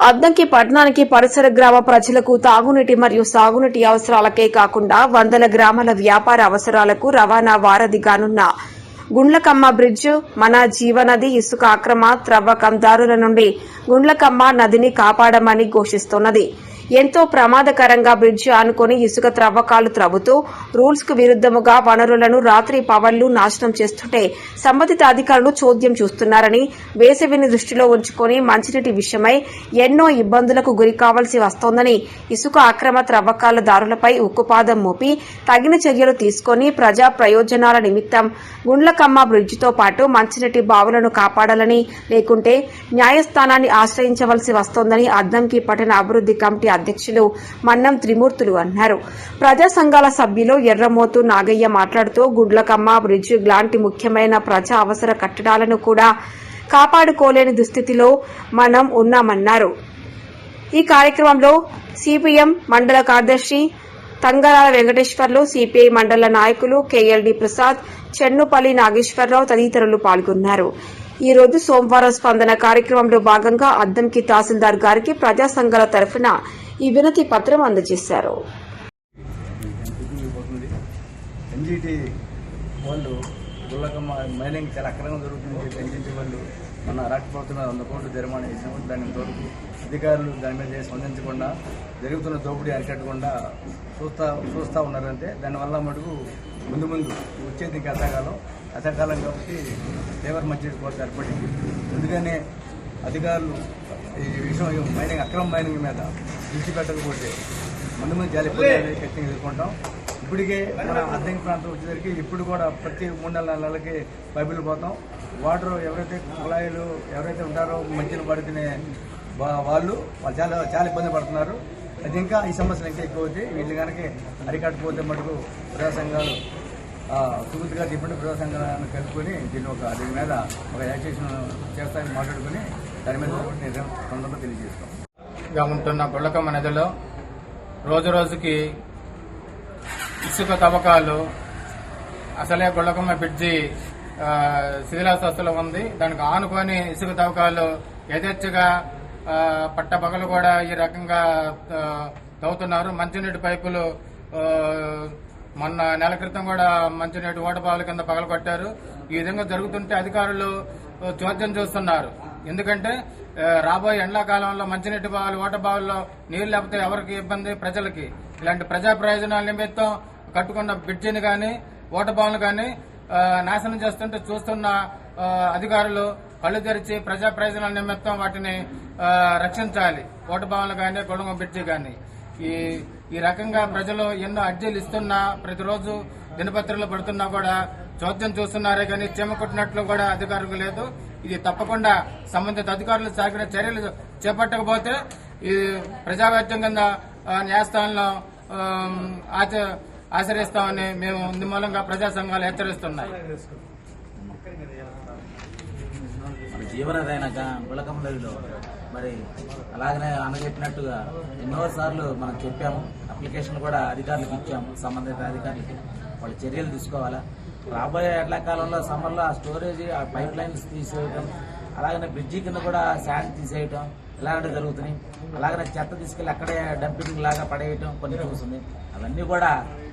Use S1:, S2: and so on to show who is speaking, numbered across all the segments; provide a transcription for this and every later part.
S1: అద్దంకి పట్టణానికి పరిసర గ్రామ ప్రజలకు తాగునీటి మరియు సాగునీటి అవసరాలకే కాకుండా వందల గ్రామాల వ్యాపార అవసరాలకు రవాణా వారధిగానున్న గుండ్లకమ్మ బ్రిడ్జ్ మన జీవనది ఇసుక అక్రమ త్రవ్వకందారుల నుండి గుండ్లకమ్మ నదిని కాపాడమని ఘోషిస్తున్నది. ఎంతో ప్రమాదకరంగా బ్రిడ్జ్ ఆనుకొని ఇసుక త్రవ్వకాలు త్రవ్వుతూ రూల్స్కు విరుద్దముగా వనరులను రాత్రి పవన్లు నాశనం చేస్తుంటే సంబంధిత అధికారులు చోద్యం చూస్తున్నారని వేసవిని దృష్టిలో ఉంచుకొని మంచినీటి విషయమై ఎన్నో ఇబ్బందులకు గురి కావాల్సి వస్తోందని ఇసుక అక్రమ త్రవ్వకాల దారులపై ఉక్కుపాదం మోపి తగిన చర్యలు తీసుకొని ప్రజా ప్రయోజనాల నిమిత్తం గుండ్లకమ్మ బ్రిడ్జితో పాటు మంచినీటి బావులను కాపాడాలని లేకుంటే న్యాయస్థానాన్ని ఆశ్రయించవలసి వస్తోందని అద్దంకి పట్టణ అభివృద్ది కమిటీ అధ్యక్షులు మన్నం త్రిమూర్తులు అన్నారు. ప్రజా సంఘాల సభ్యులు ఎర్రమోతు నాగయ్య మాట్లాడుతూ గుడ్లకమ్మ బ్రిడ్జ్ లాంటి ముఖ్యమైన ప్రజా అవసర కట్టడాలను కూడా కాపాడుకోలేని దుస్థితిలో మనం ఉన్నామన్నారు. ఈ కార్యక్రమంలో సిపిఎం మండల కార్యదర్శి తంగరాల వెంకటేశ్వర్లు సిపిఐ మండల నాయకులు కేఎల్డి ప్రసాద్ చెన్నుపల్లి నాగేశ్వరరావు తదితరులు పాల్గొన్నారు. ఈ రోజు సోమవారం స్పందన కార్యక్రమంలో భాగంగా అద్దంకి తహసీల్దార్ గారికి ప్రజా సంఘాల తరఫున ఈ వినతి పత్రం అందజేశారు.
S2: వాళ్ళు గుళ్ళకమ్మ మైనింగ్ చాలా అక్రమంగా జరుగుతుంది ఎన్జిటి వాళ్ళు మన రాష్ట్ర ప్రభుత్వం వంద కోట్లు జరిమానా వేసినప్పుడు దాని తోడుకు అధికారులు దాని మీద స్పందించకుండా జరుగుతున్న దోపిడీ అరికట్టకుండా చూస్తా చూస్తూ ఉన్నారంటే దానివల్ల మటుకు ముందు ముందు వచ్చేది ఇంకా అసకాలం అసకాలం కాబట్టి లేబర్ మంచి కోర్టు ఏర్పడింది. అందుకనే అధికారులు ఈ విషయం మైనింగ్ అక్రమ మైనింగ్ మీద దృష్టి పెట్టకపోతే ముందు ముందు జాలి ఖచ్చితంగా ఎదుర్కొంటాం. ఇప్పటికే మన అద్దెకి ప్రాంతం వచ్చేసరికి ఇప్పుడు కూడా ప్రతి మూడు నెలల నెలలకి పైపులు పోతాం. వాటర్ ఎవరైతే కుళాయిలు ఎవరైతే ఉంటారో మంచిని పడితేనే వాళ్ళు వాళ్ళు చాలా చాలా ఇబ్బంది పడుతున్నారు. అది ఇంకా ఈ సమస్యలు ఇంకా ఎక్కువ అవుతాయి. వీళ్ళు కనుక అరికట్టకపోతే మటుకు ప్రజా సంఘాలు సుమతిగా చెప్పిన ప్రజా సంఘాలను కలుపుకొని దీన్ని ఒక దీని మీద ఒక యాక్షన్ చేస్తామని మాట్లాడుకొని దాని మీద నిర్ణయం తొందరగా తెలియజేస్తాం.
S3: గా ఉంటున్న గుళ్ళకమ్మ నదిలో రోజు రోజుకి ఇసుక తవ్వకాలు అసలే గుళ్ళకమ్మ బ్రిడ్జి ఆ, ఉంది. దానికి ఆనుకొని ఇసుక తవ్వకాలు యథేచ్ఛగా పట్టపగలు కూడా ఈ రకంగా తవ్వుతున్నారు. మంచినీటి పైపులు మొన్న నెల క్రితం కూడా మంచినీటి ఓటబావుల కింద పగలగొట్టారు. ఈ విధంగా జరుగుతుంటే అధికారులు చోద్యం చూస్తున్నారు. ఎందుకంటే రాబోయే ఎండాకాలంలో మంచినీటి బావులు ఓట బావుల్లో నీరు లేకపోతే ఎవరికి ఇబ్బంది? ప్రజలకి. ఇలాంటి ప్రజా ప్రయోజనాల నిమిత్తం కట్టుకున్న బ్రిడ్జిని కానీ ఓట బావులు కానీ నాశనం చేస్తుంటే చూస్తున్న అధికారులు కళ్ళు తెరిచి ప్రజా ప్రయోజనాల నిమిత్తం వాటిని రక్షించాలి. ఓట బావులు కానీ కొడుంగ బ్రిడ్జి కానీ ఈ ఈ రకంగా ప్రజలు ఎన్నో అర్జీలు ఇస్తున్నా ప్రతిరోజు దినపత్రికలు పడుతున్నా కూడా చోద్యం చూస్తున్నారే కానీ చీమ కొట్టినట్లు కూడా అధికారులకు లేదు. ఇది తప్పకుండా సంబంధిత అధికారులు సాగిన చర్యలు చేపట్టకపోతే ఈ ప్రజావ్యాప్తం కింద ఆ, న్యాయస్థానంలో ఆచ- ఆచరిస్తామని మేము ఇందు మూలంగా ప్రజా సంఘాలు హెచ్చరిస్తున్నాయి.
S4: మన జీవనదైన మరి అలాగనే అన్న చెప్పినట్టుగా ఎన్నో సార్లు మనం చెప్పాము. అప్లికేషన్ కూడా అధికారులకు ఇచ్చాము. సంబంధిత అధికారులకి. వాళ్ళు చర్యలు తీసుకోవాలా? రాబోయే ఎండాకాలంలో సమ్మర్లో ఆ స్టోరేజ్ ఆ పైప్ లైన్స్ తీసేయటం అలాగనే బ్రిడ్జి కింద కూడా శాండ్ తీసేయటం ఇలాంటివి జరుగుతున్నాయి. అలాగనే చెత్త తీసుకెళ్ళి అక్కడే డంపింగ్ లాగా పడేయటం కొన్ని చూస్తుంది. అవన్నీ కూడా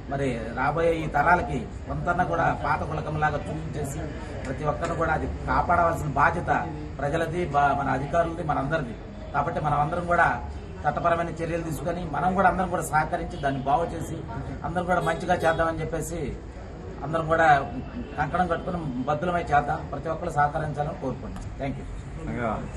S4: మరి రాబోయే ఈ తరాలకి కొంతన్నా కూడా పాత కులకంలాగా చూపించేసి ప్రతి ఒక్కరిని కూడా అది కాపాడవలసిన బాధ్యత ప్రజలది బా- మన అధికారులది మనందరిది. కాబట్టి మనం అందరం కూడా చట్టపరమైన చర్యలు తీసుకొని మనం కూడా అందరం కూడా సహకరించి దాన్ని బాగు చేసి అందరం కూడా మంచిగా చేద్దామని చెప్పేసి అందరం కూడా కంకణం కట్టుకుని బద్దులమై చేద్దాం. ప్రతి ఒక్కరు సహకరించాలని కోరుకుంటున్నాం. Thank you